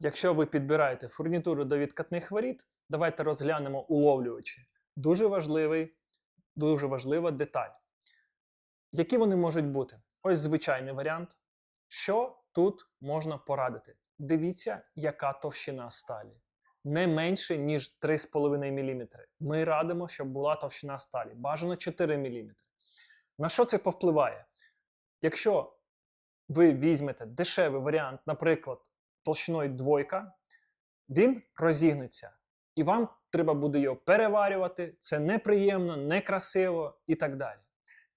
Якщо ви підбираєте фурнітуру до відкатних воріт, давайте розглянемо уловлювачі. Дуже важливий, дуже важлива деталь. Які вони можуть бути? Ось звичайний варіант. Що тут можна порадити? Дивіться, яка товщина сталі. Не менше, ніж 3,5 мм. Ми радимо, щоб була товщина сталі. Бажано 4 мм. На що це повпливає? Якщо ви візьмете дешевий варіант, наприклад, толщиною двойка, він розігнеться. І вам треба буде його переварювати. Це неприємно, некрасиво і так далі.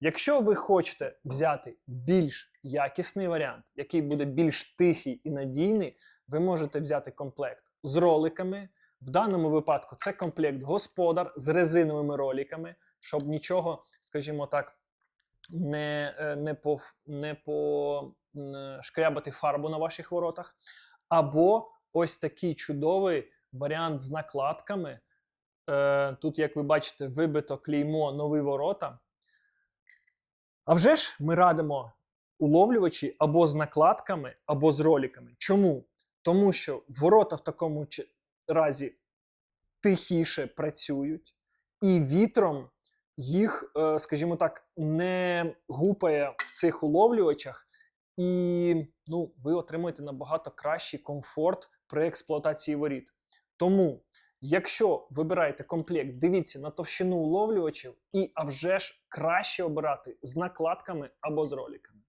Якщо ви хочете взяти більш якісний варіант, який буде більш тихий і надійний, ви можете взяти комплект з роликами. В даному випадку це комплект господар з резиновими роликами, щоб нічого, скажімо так, не, е, не, по, не по шкрябати фарбу на ваших воротах. Або ось такий чудовий варіант з накладками. Е, тут, як ви бачите, вибито клеймо нові ворота. А вже ж ми радимо уловлювачі або з накладками, або з роликами. Чому? Тому що ворота в такому разі тихіше працюють, і вітром їх, е, скажімо так, не гупає в цих уловлювачах, і ну, ви отримуєте набагато кращий комфорт при експлуатації воріт. Тому, якщо вибираєте комплект, дивіться на товщину уловлювачів, і а вже ж краще обирати з накладками або з роликами.